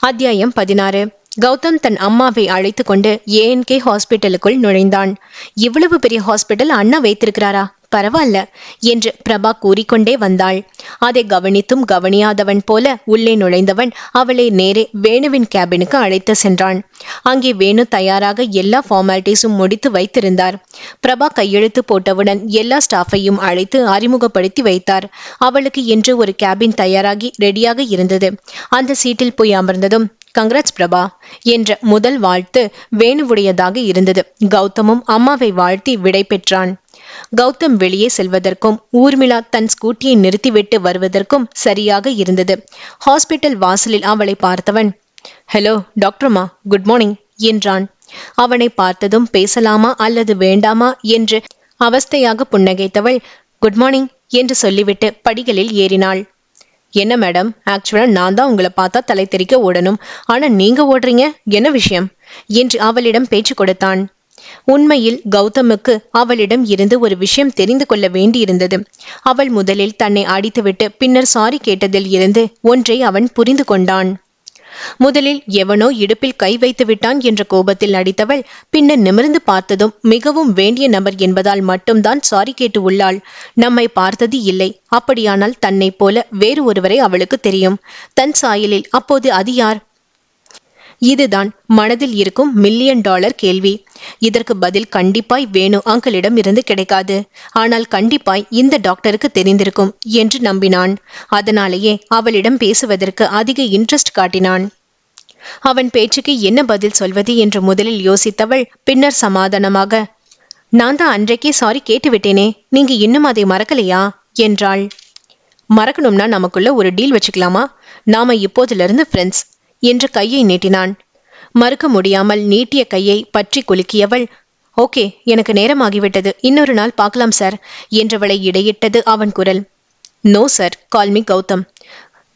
அத்தியாயம் பதினாறு. கௌதம் தன் அம்மாவை அழைத்து கொண்டு ஏஎன்கே ஹாஸ்பிட்டலுக்குள் நுழைந்தான். இவ்வளவு பெரிய ஹாஸ்பிட்டல் அண்ணா வைத்திருக்கிறாரா? பரவாயில்ல என்று பிரபா கூறிக்கொண்டே வந்தாள். அதை கவனித்தும் கவனியாதவன் போல உள்ளே நுழைந்தவன் அவளை நேரே வேணுவின் கேபினுக்கு அழைத்து சென்றான். அங்கே வேணு தயாராக எல்லா ஃபார்மாலிட்டிஸும் முடித்து வைத்திருந்தார். பிரபா கையெழுத்து போட்டவுடன் எல்லா ஸ்டாஃபையும் அழைத்து அறிமுகப்படுத்தி வைத்தார். அவளுக்கு என்று ஒரு கேபின் தயாராகி ரெடியாக இருந்தது. அந்த சீட்டில் போய் அமர்ந்ததும் கங்க்ராட்ஸ் பிரபா என்ற முதல் வாழ்த்து வேணுவுடையதாக இருந்தது. கௌதமும் அம்மாவை வாழ்த்தி விடை பெற்றான். கௌதம் வெளியே செல்வதற்கும் ஊர்மிளா தன் ஸ்கூட்டியை நிறுத்திவிட்டு வருவதற்கும் சரியாக இருந்தது. ஹாஸ்பிட்டல் வாசலில் அவளை பார்த்தவன் ஹலோ டாக்டர்மா குட் மார்னிங் என்றான். அவனை பார்த்ததும் பேசலாமா அல்லது வேண்டாமா? என்று அவஸ்தையாக புன்னகைத்தவள் குட் மார்னிங் என்று சொல்லிவிட்டு படிகளில் ஏறினாள். என்ன மேடம் ஆக்சுவலா நான் தான் உங்களை பார்த்தா தலை தெறிக்க ஓடணும். ஆனா நீங்க ஓடுறீங்க? என்ன விஷயம்? என்று அவளிடம் பேச்சு கொடுத்தான். உண்மையில் கௌதமுக்கு அவளிடம் இருந்து ஒரு விஷயம் தெரிந்து கொள்ள வேண்டியிருந்தது. அவள் முதலில் தன்னை அடித்துவிட்டு பின்னர் சாரி கேட்டதில் இருந்து ஒன்றை அவன் புரிந்து கொண்டான். முதலில் எவனோ இடுப்பில் கை வைத்து விட்டான் என்ற கோபத்தில் நடித்தவள் பின்னர் நிமிர்ந்து பார்த்ததும் மிகவும் வேண்டிய நபர் என்பதால் மட்டும்தான் சாரி கேட்டு உள்ளாள். நம்மை பார்த்தது இல்லை. அப்படியானால் தன்னைப் போல வேறு ஒருவரை அவளுக்கு தெரியும். தன் சாயலில் அப்போது அது யார்? இதுதான் மனதில் இருக்கும் மில்லியன் டாலர் கேள்வி. இதற்கு பதில் கண்டிப்பாய் வேணு அங்கிளிடம் இருந்து கிடைக்காது. ஆனால் கண்டிப்பாய் இந்த டாக்டருக்கு தெரிந்திருக்கும் என்று நம்பினான். அதனாலேயே அவளிடம் பேசுவதற்கு அதிக இன்ட்ரெஸ்ட் காட்டினான். அவன் பேச்சுக்கு என்ன பதில் சொல்வது என்று முதலில் யோசித்தவள் பின்னர் சமாதானமாக நான் தான் அன்றைக்கே சாரி கேட்டுவிட்டேனே நீங்க இன்னும் அதை மறக்கலையா? என்றாள். மறக்கணும்னா நமக்குள்ள ஒரு டீல் வச்சுக்கலாமா? நாம இப்போதிலிருந்து ஃப்ரெண்ட்ஸ் என்று கையை நீட்டினான். மறுக்க முடியாமல் நீட்டிய கையை பற்றி குலுக்கியவள் ஓகே எனக்கு நேரமாகிவிட்டது. இன்னொரு நாள் பார்க்கலாம் சார் என்றவளை இடையிட்டது அவன் குரல். No sir. Call me Gautam.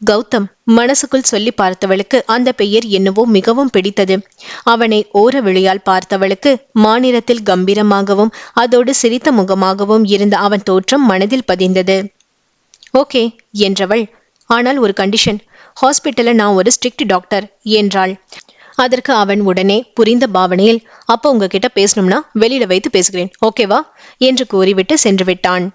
Gautam மனசுக்குள் சொல்லி பார்த்தவளுக்கு அந்த பெயர் என்னவோ மிகவும் பிடித்தது. அவனை ஓர விழியால் பார்த்தவளுக்கு மாநிலத்தில் கம்பீரமாகவும் அதோடு சிரித்த முகமாகவும் இருந்த அவன் தோற்றம் மனதில் பதிந்தது. ஓகே என்றவள். ஆனால் ஒரு கண்டிஷன். ஹாஸ்பிட்டல நான் ஒரு ஸ்ட்ரிக்ட் டாக்டர் என்றாள். அதற்கு அவன் உடனே புரிந்த பாவனையில் அப்போ உங்ககிட்ட பேசணும்னா வெளியில வைத்து பேசுகிறேன் ஓகேவா? என்று கூறிவிட்டு சென்று விட்டான்.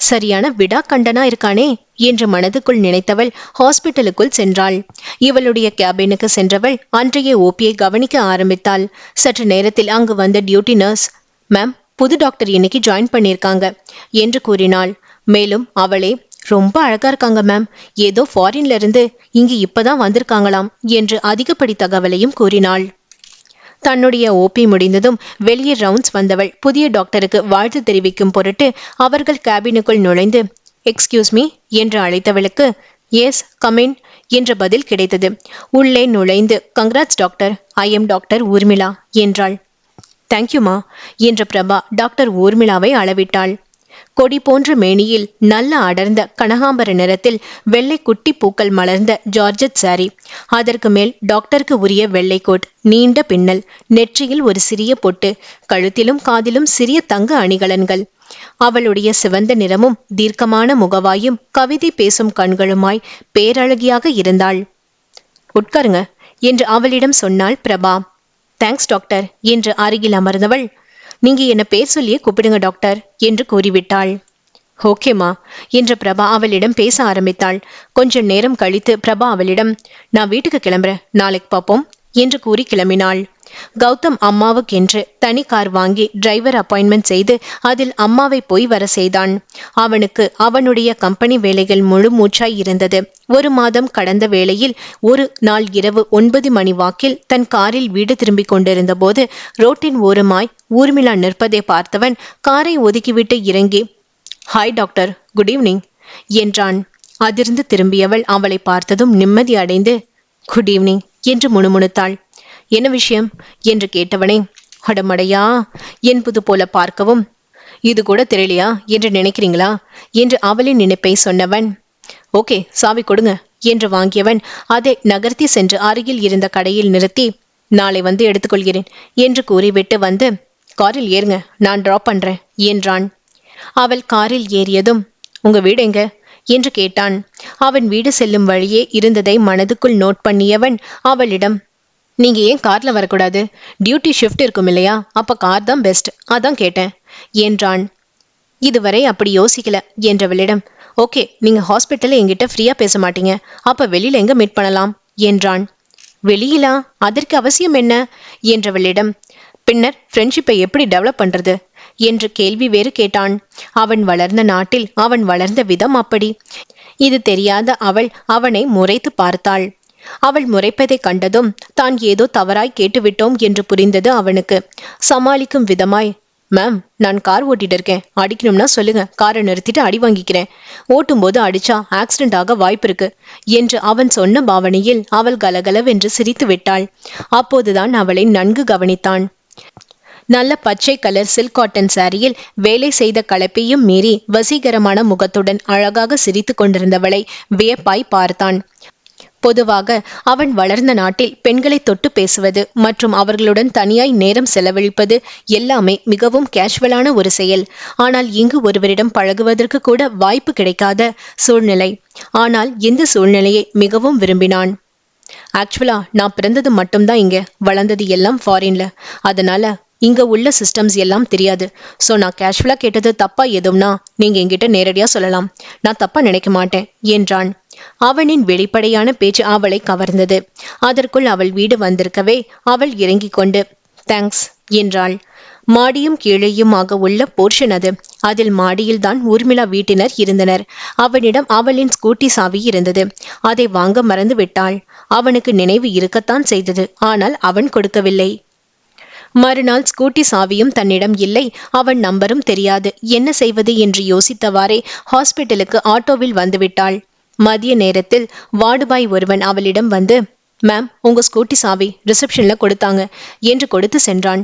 சரியான விடா கண்டனா இருக்கானே? என்று மனதுக்குள் நினைத்தவள் ஹாஸ்பிட்டலுக்குள் சென்றாள். இவளுடைய கேபினுக்கு சென்றவள் அன்றைய ஓபியை கவனிக்க ஆரம்பித்தாள். சற்று நேரத்தில் அங்கு வந்த டியூட்டி நர்ஸ் மேம் புது டாக்டர் இன்னைக்கு ஜாயின் பண்ணியிருக்காங்க என்று கூறினாள். மேலும் அவளே ரொம்ப அழகா இருக்காங்க மேம் ஏதோ ஃபாரின்ல இருந்து இங்கு இப்பதான் வந்திருக்காங்களாம் என்று அதிகப்படி தகவலையும் கூறினாள். தன்னுடைய ஓபி முடிந்ததும் வெளியே ரவுண்ட்ஸ் வந்தவள் புதிய டாக்டருக்கு வாழ்த்து தெரிவிக்கும் பொருட்டு அவர்கள் கேபினுக்குள் நுழைந்து எக்ஸ்கியூஸ் மீ என்று அழைத்தவளுக்கு எஸ் கமின் என்ற பதில் கிடைத்தது. உள்ளே நுழைந்து congrats doctor I am doctor Urmila என்றாள். தேங்க்யூமா என்ற பிரபா டாக்டர் ஊர்மிளாவை அளவிட்டாள். கொடி போன்ற மேனியில் நல்ல அடர்ந்த கனகாம்பர நிறத்தில் வெள்ளை குட்டி பூக்கள் மலர்ந்த ஜார்ஜட் சாரி அதற்கு மேல் டாக்டருக்கு உரிய வெள்ளை கோட் நீண்ட பின்னல் நெற்றியில் ஒரு சிறிய பொட்டு கழுத்திலும் காதிலும் சிறிய தங்க அணிகலன்கள். அவளுடைய சிவந்த நிறமும் தீர்க்கமான முகவாயும் கவிதை பேசும் கண்களுமாய் பேரழகியாக இருந்தாள். உட்காருங்க என்று அவளிடம் சொன்னாள் பிரபா. தேங்க்ஸ் டாக்டர் என்று அருகில் அமர்ந்தவள் நீங்க என்ன பேர் சொல்லியே கூப்பிடுங்க டாக்டர் என்று கூறிவிட்டாள். ஓகேம்மா என்று பிரபா அவளிடம் பேச ஆரம்பித்தாள். கொஞ்ச நேரம் கழித்து பிரபா அவளிடம் நான் வீட்டுக்கு கிளம்புறேன் நாளைக்கு பார்ப்போம் என்று கூறி கிளம்பினாள். கௌதம் அம்மாவுக்கென்று தனி கார் வாங்கி டிரைவர் அப்பாயின்மெண்ட் செய்து அதில் அம்மாவை போய் வர செய்தான். அவனுக்கு அவனுடைய கம்பெனி வேலைகள் முழு மூச்சாய் இருந்தது. ஒரு மாதம் கடந்த வேளையில் ஒரு நாள் இரவு ஒன்பது மணி வாக்கில் தன் காரில் வீடு திரும்பிக் கொண்டிருந்த போது ரோட்டின் ஓரமாய் ஊர்மிளா நிற்பதை பார்த்தவன் காரை ஒதுக்கிவிட்டு இறங்கி ஹாய் டாக்டர் குட் ஈவினிங் என்றான். அதிர்ந்து திரும்பியவள் அவளை பார்த்ததும் நிம்மதி அடைந்து குட் ஈவினிங் என்று முணுமுணுத்தாள். என்ன விஷயம்? என்று கேட்டவனே அடமடையா என்பது போல பார்க்கவும். இது கூட தெரியலையா? என்று நினைக்கிறீங்களா? என்று அவளின் நினைப்பை சொன்னவன் ஓகே சாவி கொடுங்க என்று வாங்கியவன் அதை நகர்த்தி சென்று அருகில் இருந்த கடையில் நிறுத்தி நாளை வந்து எடுத்துக்கொள்கிறேன் என்று கூறிவிட்டு வந்து காரில் ஏறுங்க நான் டிராப் பண்றேன் என்றான். அவள் காரில் ஏறியதும் உங்க வீடு எங்க? என்று கேட்டான். அவன் வீடு செல்லும் வழியே இருந்ததை மனதுக்குள் நோட் பண்ணியவன் அவளிடம் நீங்க ஏன் கார்ல வரக்கூடாது? டியூட்டி ஷிஃப்ட் இருக்கும் இல்லையா? அப்ப கார் தான் பெஸ்ட் அதான் கேட்டேன். என்றான். இதுவரை அப்படி யோசிக்கல என்றவளிடம். ஓகே நீங்க ஹாஸ்பிட்டல்ல என்கிட்ட ஃப்ரீயா பேச மாட்டீங்க. அப்ப வெளியில எங்க மீட் பண்ணலாம்? என்றான். வெளியிலா? அதற்கு அவசியம் என்ன? என்றவளிடம். பின்னர் ஃப்ரெண்ட்ஷிப்பை எப்படி டெவலப் பண்றது? என்று கேள்வி வேறு கேட்டான். அவன் வளர்ந்த நாட்டில் அவன் வளர்ந்த விதம் அப்படி. இது தெரியாத அவள் அவனை முறைத்து பார்த்தாள். அவள் முறைப்பதை கண்டதும் தான் ஏதோ தவறாய் கேட்டுவிட்டோம் என்று புரிந்தது அவனுக்கு. சமாளிக்கும் விதமாய் மேம் நான் கார் ஓட்டிட்டு இருக்கேன். அடிக்கணும்னா சொல்லுங்க. காரை நிறுத்திட்டு அடி வாங்கிக்கிறேன். ஓட்டும்போது அடிச்சா ஆக்சிடென்ட் ஆக வாய்ப்பு இருக்கு என்று அவன் சொன்ன பாவனையில் அவள் கலகலவென்று சிரித்து விட்டாள். அப்போதுதான் அவளை நன்கு கவனித்தான். நல்ல பச்சை கலர் சில்க் காட்டன் சாரியில் வேலை செய்த கலப்பையும் மீறி வசீகரமான முகத்துடன் அழகாக சிரித்து கொண்டிருந்தவளை வியப்பாய் பார்த்தான். பொதுவாக அவன் வளர்ந்த நாட்டில் பெண்களை தொட்டு பேசுவது மற்றும் அவர்களுடன் தனியாய் நேரம் செலவழிப்பது எல்லாமே மிகவும் கேஷுவலான ஒரு செயல். ஆனால் இங்கு ஒருவரிடம் பழகுவதற்கு கூட வாய்ப்பு கிடைக்காத சூழ்நிலை. ஆனால் இந்த சூழ்நிலையை மிகவும் விரும்பினான். ஆக்சுவலா நான் பிறந்தது மட்டும்தான் இங்க வளர்ந்தது எல்லாம் ஃபாரின்ல அதனால இங்க உள்ள சிஸ்டம்ஸ் எல்லாம் தெரியாது. ஸோ நான் கேஷுவலா கேட்டது தப்பா எதுவும்னா நீங்க என்கிட்ட நேரடியா சொல்லலாம். நான் தப்பா நினைக்க மாட்டேன் என்றான். அவனின் வெளிப்படையான பேச்சு அவளை கவர்ந்தது. அதற்குள் அவள் வீடு வந்திருக்கவே அவள் இறங்கிக் கொண்டு தேங்க்ஸ் என்றாள். மாடியும் கீழேயுமாக உள்ள போர்ஷன் அது. அதில் மாடியில்தான் ஊர்மிளா வீட்டினர் இருந்தனர். அவனிடம் அவளின் ஸ்கூட்டி சாவி இருந்தது. அதை வாங்க மறந்து விட்டாள். அவனுக்கு நினைவு இருக்கத்தான் செய்தது. ஆனால் அவன் கொடுக்கவில்லை. மறுநாள் ஸ்கூட்டி சாவியும் தன்னிடம் இல்லை. அவன் நம்பரும் தெரியாது. என்ன செய்வது என்று யோசித்தவாறே ஹாஸ்பிட்டலுக்கு ஆட்டோவில் வந்துவிட்டாள். மதிய நேரத்தில் வார்டுபாய் ஒருவன் அவளிடம் வந்து மேம் உங்க ஸ்கூட்டி சாவி ரிசப்ஷன்ல கொடுத்தாங்க என்று கொடுத்து சென்றான்.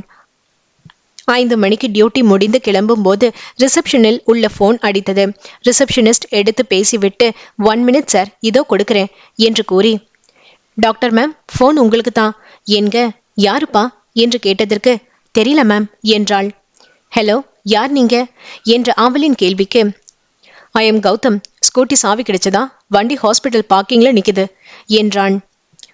ஐந்து மணிக்கு டியூட்டி முடிந்து கிளம்பும் போது ரிசப்ஷனில் உள்ள ஃபோன் அடித்தது. ரிசப்ஷனிஸ்ட் எடுத்து பேசிவிட்டு ஒன் மினிட் சார் இதோ கொடுக்கிறேன் என்று கூறி டாக்டர் மேம் ஃபோன் உங்களுக்கு தான் என்க யாருப்பா? என்று கேட்டதற்கு தெரியல மேம் என்றாள். ஹலோ யார் நீங்க? என்ற ஆவலின் கேள்விக்கு ஐ எம் கௌதம். ஸ்கூட்டி சாவி கிடைச்சதா? வண்டி ஹாஸ்பிட்டல் பார்க்கிங்ல நிற்குது என்றான்.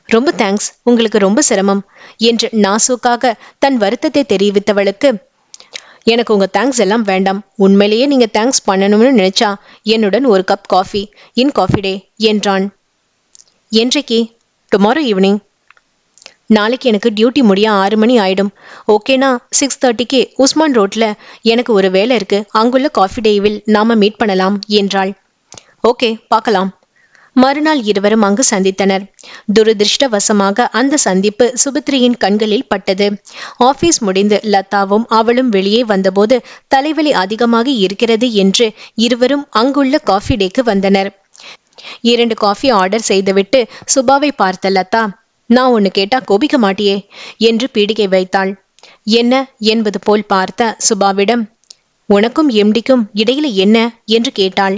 ரொம்ப தேங்க்ஸ் உங்களுக்கு ரொம்ப சிரமம் என்று நாசூக்காக தன் வருத்தத்தை தெரிவித்தவளுக்கு எனக்கு உங்கள் தேங்க்ஸ் எல்லாம் வேண்டாம். உண்மையிலேயே நீங்கள் தேங்க்ஸ் பண்ணணும்னு நினைச்சா என்னுடன் ஒரு cup coffee in coffee day என்றான். என்றைக்கு? டுமாரோ ஈவினிங் நாளைக்கு எனக்கு டியூட்டி முடிய ஆறு மணி ஆயிடும். ஓகேனா சிக்ஸ் தேர்ட்டிக்கு உஸ்மான் ரோட்ல எனக்கு ஒரு வேலை இருக்கு. அங்குள்ள காஃபி டேவில் நாம மீட் பண்ணலாம் என்றாள். ஓகே பார்க்கலாம். மறுநாள் இருவரும் அங்கு சந்தித்தனர். துரதிருஷ்டவசமாக அந்த சந்திப்பு சுபத்ரியின் கண்களில் பட்டது. ஆபீஸ் முடிந்து லதாவும் அவளும் வெளியே வந்தபோது தலைவலி அதிகமாக இருக்கிறது என்று இருவரும் அங்குள்ள காஃபி டேக்கு வந்தனர். இரண்டு காஃபி ஆர்டர் செய்துவிட்டு சுபாவை பார்த்த லதா நான் ஒன்னு கேட்டா கோபிக்க மாட்டியே என்று பீடிகை வைத்தாள். என்ன என்பது போல் பார்த்த சுபாவிடம் உனக்கும் எம்டிக்கும் இடையில என்ன? என்று கேட்டாள்.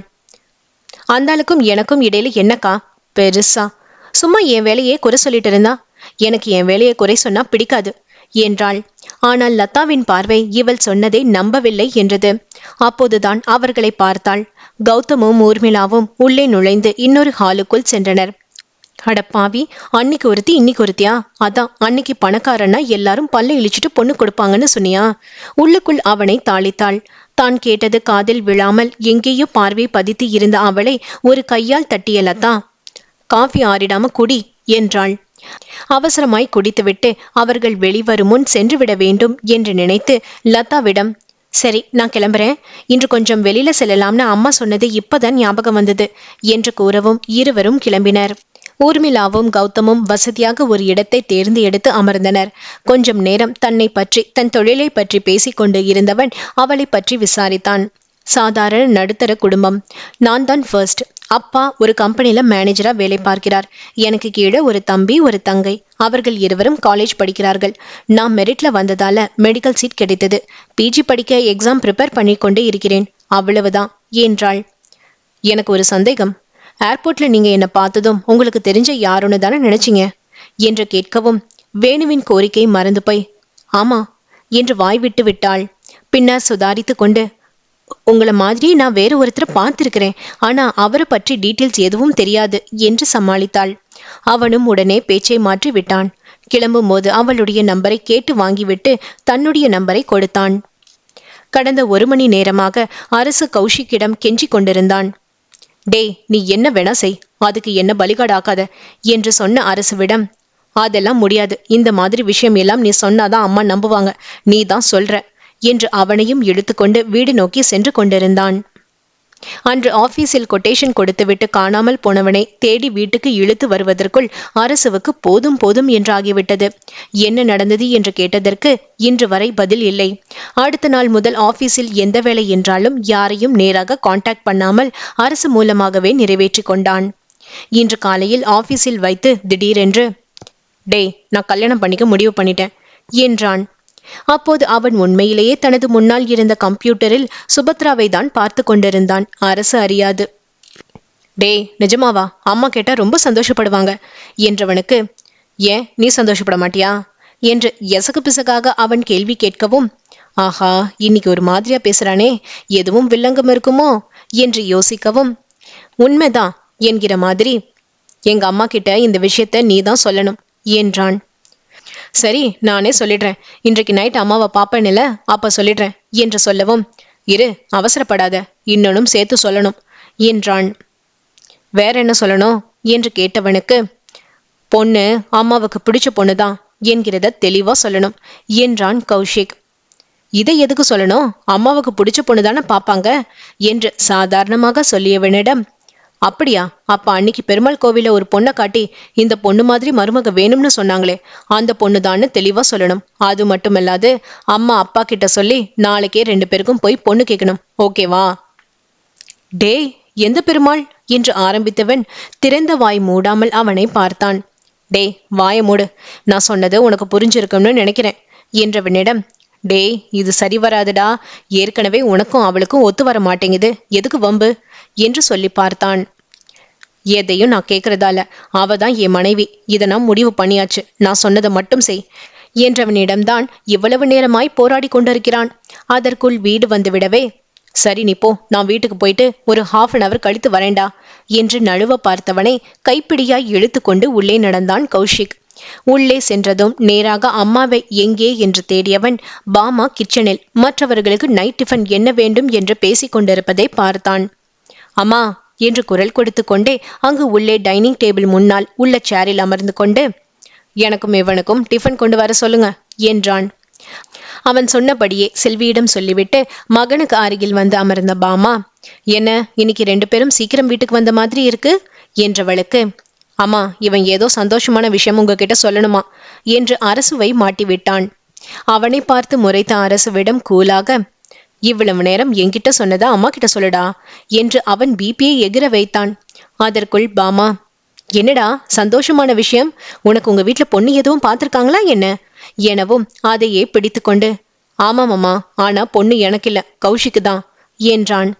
அந்தாளுக்கும் எனக்கும் இடையில என்னக்கா? பெருசா. சும்மா என் வேலையே குறை சொல்லிட்டு இருந்தா? எனக்கு என் வேலையை குறை சொன்னா பிடிக்காது என்றாள். ஆனால் லதாவின் பார்வை இவள் சொன்னதை நம்பவில்லை என்றது. அப்போதுதான் அவர்களை பார்த்தாள். கௌதமும் ஊர்மிளாவும் உள்ளே நுழைந்து இன்னொரு ஹாலுக்குள் சென்றனர். அடப்பாவி அன்னைக்கு ஒருத்தி இன்னைக்கு ஒருத்தியா? அதான் அன்னைக்கு பணக்காரனா எல்லாரும் பல்ல இழிச்சிட்டு பொண்ணு கொடுப்பாங்கன்னு சொன்னியா? உள்ளுக்குள் அவனை தாளித்தாள். தான் கேட்டது காதில் விழாமல் எங்கேயோ பார்வை பதித்து இருந்த அவளை ஒரு கையால் தட்டிய லதா காஃபி ஆறிடாம குடி என்றாள். அவசரமாய் குடித்துவிட்டு அவர்கள் வெளிவரும் முன் சென்று விட வேண்டும் என்று நினைத்து லதாவிடம் சரி நான் கிளம்புறேன். இன்று கொஞ்சம் வெளியில செல்லலாம்னு அம்மா சொன்னது இப்பதான் ஞாபகம் வந்தது என்று கூறவும் இருவரும் கிளம்பினர். ஊர்மிளாவும் கௌதமும் வசதியாக ஒரு இடத்தை தேர்ந்து எடுத்து அமர்ந்தனர். கொஞ்சம் நேரம் தன்னை பற்றி தன் தொழிலை பற்றி பேசிக்கொண்டு இருந்தவன் அவளை பற்றி விசாரித்தான். சாதாரண நடுத்தர குடும்பம். நான் தான் ஃபர்ஸ்ட் அப்பா ஒரு கம்பெனில மேனேஜரா வேலை பார்க்கிறார். எனக்கு கீழே ஒரு தம்பி ஒரு தங்கை. அவர்கள் இருவரும் காலேஜ் படிக்கிறார்கள். நான் மெரிட்ல வந்ததால மெடிக்கல் சீட் கிடைத்தது. பிஜி படிக்க எக்ஸாம் ப்ரிப்பேர் பண்ணி கொண்டே இருக்கிறேன். அவ்வளவுதான். என்றாள். எனக்கு ஒரு சந்தேகம். ஏர்போர்ட்ல நீங்க என்ன பார்த்ததும் உங்களுக்கு தெரிஞ்ச யாருன்னு தானே நினைச்சீங்க? என்று கேட்கவும் வேணுவின் கோரிக்கை மறந்து போய் ஆமா என்று வாய் விட்டு விட்டாள். பின்னர் சுதாரித்து கொண்டு உங்களை மாதிரி நான் வேற ஒருத்தரை பார்த்திருக்கிறேன் ஆனா அவரை பற்றி டீட்டெயில்ஸ் எதுவும் தெரியாது என்று சமாளித்தாள். அவனும் உடனே பேச்சை மாற்றி விட்டான். கிளம்பும் போது அவளுடைய நம்பரை கேட்டு வாங்கிவிட்டு தன்னுடைய நம்பரை கொடுத்தான். கடந்த ஒரு மணி நேரமாக அரசு கௌஷிக்கிடம் கெஞ்சிக் கொண்டிருந்தான். டேய் நீ என்ன வேணா செய். அதுக்கு என்ன பலிகாடாக்காத என்று சொன்ன அரசுவிடம் அதெல்லாம் முடியாது. இந்த மாதிரி விஷயம் எல்லாம் நீ சொன்னாதான் அம்மா நம்புவாங்க. நீ தான் சொல்ற. என்று அவனையும் இழுத்துக்கொண்டு வீடு நோக்கி சென்று கொண்டிருந்தான். அன்று ஆபீஸில் கொட்டேஷன் கொடுத்துவிட்டு காணாமல் போனவனை தேடி வீட்டுக்கு இழுத்து வருவதற்குள் அரசுவுக்கு போதும் போதும் என்றாகிவிட்டது. என்ன நடந்தது என்று கேட்டதற்கு இன்று வரை பதில் இல்லை. அடுத்த நாள் முதல் ஆபீஸில் எந்த வேலை என்றாலும் யாரையும் நேராக காண்டாக்ட் பண்ணாமல் அரசு மூலமாகவே நிறைவேற்றி கொண்டான். இன்று காலையில் ஆபீஸில் வைத்து திடீரென்று டே நான் கல்யாணம் பண்ணிக்க முடிவு பண்ணிட்டேன் என்றான். அப்போது அவன் உண்மையிலேயே தனது முன்னால் இருந்த கம்ப்யூட்டரில் சுபத்ராவை தான் பார்த்து கொண்டிருந்தான். அரசு அறியாது. டேய் நிஜமாவா? அம்மா கேட்டா ரொம்ப சந்தோஷப்படுவாங்க. என்றவனுக்கு ஏன்? நீ சந்தோஷப்பட மாட்டியா? என்று எசகு பிசகாக அவன் கேள்வி கேட்கவும் ஆஹா இன்னைக்கு ஒரு மாதிரியா பேசுறானே. எதுவும் வில்லங்கம் இருக்குமோ? என்று யோசிக்கவும் உண்மைதான் என்கிற மாதிரி எங்க அம்மா கிட்ட இந்த விஷயத்த நீ தான் சொல்லணும் என்றான். சரி நானே சொல்லிடுறேன். இன்றைக்கு நைட் அம்மாவை பாப்பேன்ல அப்ப சொல்லிடுறேன் என்று சொல்லவும். இரு அவசரப்படாத இன்னொன்னும் சேர்த்து சொல்லணும் என்றான். வேற என்ன சொல்லணும் என்று கேட்டவனுக்கு பொண்ணு அம்மாவுக்கு பிடிச்ச பொண்ணு தான் என்கிறத தெளிவா சொல்லணும் என்றான் கௌஷிக். இதை எதுக்கு சொல்லணும்? அம்மாவுக்கு பிடிச்ச பொண்ணு தானே பார்ப்பாங்க என்று சாதாரணமாக சொல்லியவனிடம் அப்படியா? அப்ப அன்னைக்கு பெருமாள் கோவில ஒரு பொண்ணை காட்டி இந்த பொண்ணு மாதிரி மருமக வேணும்னு சொன்னாங்களே அந்த பொண்ணு தெளிவா சொல்லணும். அது மட்டுமல்லாது அம்மா அப்பா கிட்ட சொல்லி நாளைக்கே ரெண்டு பேருக்கும் போய் பொண்ணு கேட்கணும் ஓகேவா டேய் எந்த பெருமாள்? என்று ஆரம்பித்தவன் திறந்த வாய் மூடாமல் அவனை பார்த்தான். டேய் வாய மூடு. நான் சொன்னது உனக்கு புரிஞ்சிருக்கும்னு நினைக்கிறேன் என்றவனிடம் டேய் இது சரி வராதுடா. ஏற்கனவே உனக்கும் அவளுக்கும் ஒத்து வர மாட்டேங்குது. எதுக்கு வம்பு? என்று சொல்லி பார்த்தான். எதையும் நான் கேட்கறதால அவ தான் என் மனைவி. இதை நான் முடிவு பண்ணியாச்சு. நான் சொன்னதை மட்டும் செய். என்றவனிடம்தான் இவ்வளவு நேரமாய் போராடி கொண்டிருக்கிறான். அதற்குள் வீடு வந்து விடவே சரி நீ போ. நான் வீட்டுக்கு போயிட்டு ஒரு ஹாஃப் அன் அவர் கழித்து வரேண்டா என்று நழுவ பார்த்தவனை கைப்பிடியாய் இழுத்து கொண்டு உள்ளே நடந்தான் கௌஷிக். உள்ளே சென்றதும் நேராக அம்மாவை எங்கே என்று தேடியவன் பாமா கிச்சனில் மற்றவர்களுக்கு நைட் டிஃபன் என்ன வேண்டும் என்று பேசிக் கொண்டிருப்பதை பார்த்தான். அம்மா என்று குரல் கொடுத்து கொண்டே அங்கு உள்ளே டைனிங் டேபிள் முன்னால் உள்ள சேரில் அமர்ந்து கொண்டு எனக்கும் இவனுக்கும் டிஃபன் கொண்டு வர சொல்லுங்க என்றான். அவன் சொன்னபடியே செல்வியிடம் சொல்லிவிட்டு மகனுக்கு அருகில் வந்து அமர்ந்த பாமா என்ன இன்னைக்கு ரெண்டு பேரும் சீக்கிரம் வீட்டுக்கு வந்த மாதிரி இருக்கு? என்றவளுக்கு அம்மா இவன் ஏதோ சந்தோஷமான விஷயம் உங்ககிட்ட சொல்லணுமா? என்று அரசுவை மாட்டிவிட்டான். அவனை பார்த்து முறைத்த அரசுவிடம் கூலாக இவ்வளவு நேரம் என்கிட்ட சொன்னதா அம்மா கிட்ட சொல்லுடா என்று அவன் பிபியை எகிர வைத்தான். அதற்குள் பாமா என்னடா சந்தோஷமான விஷயம்? உனக்கு உங்க வீட்டுல பொண்ணு எதுவும் பார்த்திருக்காங்களா என்ன? எனவும் அதையே பிடித்து கொண்டு ஆமாம் ஆனா பொண்ணு எனக்கு இல்ல கௌஷிக்கு தான் என்றான்.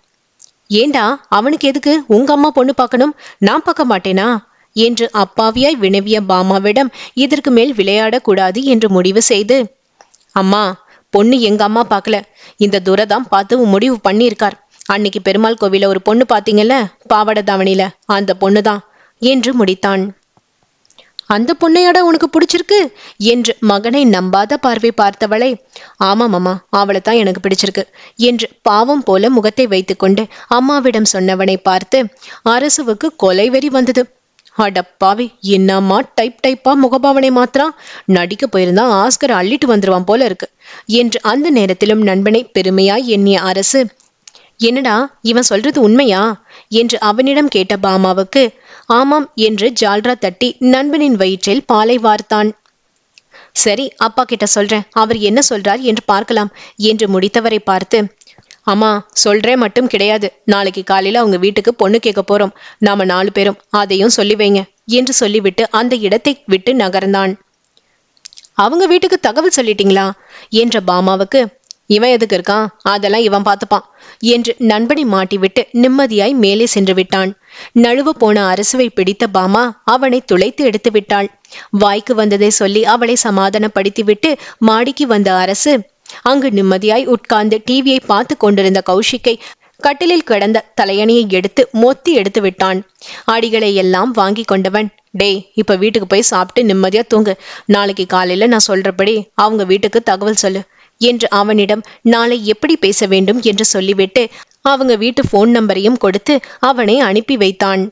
ஏண்டா அவனுக்கு எதுக்கு? உங்க அம்மா பொண்ணு பார்க்கணும் நான் பார்க்க மாட்டேனா? என்று அப்பாவியாய் வினவிய பாமாவிடம் இதற்கு மேல் விளையாடக்கூடாது என்று முடிவு செய்து அம்மா பொண்ணு எங்க அம்மா பார்க்கல. இந்த துரதம் பார்த்து முடிவு பண்ணியிருக்கார். அன்னைக்கு பெருமாள் கோவில ஒரு பொண்ணு பாத்தீங்கல்ல பாவட தாவணியில. அந்த பொண்ணுதான் என்று முடித்தான். அந்த பொண்ணையோட உனக்கு பிடிச்சிருக்கு? என்று மகனை நம்பாத பார்வை பார்த்தவளை ஆமாம் அம்மா அவளை தான் எனக்கு பிடிச்சிருக்கு என்று பாவம் போல முகத்தை வைத்துக்கொண்டு அம்மாவிடம் சொன்னவனை பார்த்து அரசுவுக்கு கொலை வெறி வந்தது. அடப்பாவி என்னம்மா டைப் டைப்பா முகபாவனை மாத்திரம் நடிக்க போயிருந்தா ஆஸ்கர் அள்ளிட்டு வந்துருவான் போல இருக்கு. என்று அந்த நேரத்திலும் நண்பனை பெருமையாய் எண்ணிய அரசு என்னடா இவன் சொல்றது உண்மையா? என்று அவனிடம் கேட்ட பாமாவுக்கு ஆமாம் என்று ஜால்ரா தட்டி நண்பனின் வயிற்றில் பாலை வார்த்தான். சரி அப்பா கிட்ட சொல்றேன் அவர் என்ன சொல்றார் என்று பார்க்கலாம் என்று முடித்தவரை பார்த்து அம்மா சொல்றே மட்டும் கிடையாது. நாளைக்கு காலையில அவங்க வீட்டுக்கு பொண்ணு கேட்க போறோம். நாம நாலு பேரும் அதையும் சொல்லி வைங்க என்று சொல்லிவிட்டு அந்த இடத்தை விட்டு நகர்ந்தான். அவங்க வீட்டுக்கு தகவல் சொல்லிட்டீங்களா? என்ற பாமாவுக்கு இவன் எதுக்கு இருக்கான்? அதெல்லாம் இவன் பார்த்துப்பான் என்று நண்பனை மாட்டிவிட்டு நிம்மதியாய் மேலே சென்று விட்டான். நழுவ போன அரசுவை பிடித்த பாமா அவனை துளைத்து எடுத்து விட்டாள். வாய்க்கு வந்ததை சொல்லி அவளை சமாதானப்படுத்திவிட்டு மாடிக்கு வந்த அரசு அங்கு நிம்மதியாய் உட்கார்ந்து டிவியை பார்த்து கொண்டிருந்த கௌஷிக்கை கட்டிலில் கிடந்த தலையணியை எடுத்து மொத்தி எடுத்து விட்டான். அடிகளை எல்லாம் வாங்கி கொண்டவன் டேய் இப்ப வீட்டுக்கு போய் சாப்பிட்டு நிம்மதியா தூங்கு. நாளைக்கு காலையில நான் சொல்றபடி அவங்க வீட்டுக்கு தகவல் சொல்லு. என்று அவனிடம் நாளை எப்படி பேச வேண்டும்? என்று சொல்லிவிட்டு அவங்க வீட்டு போன் நம்பரையும் கொடுத்து அவனை அனுப்பி வைத்தான்.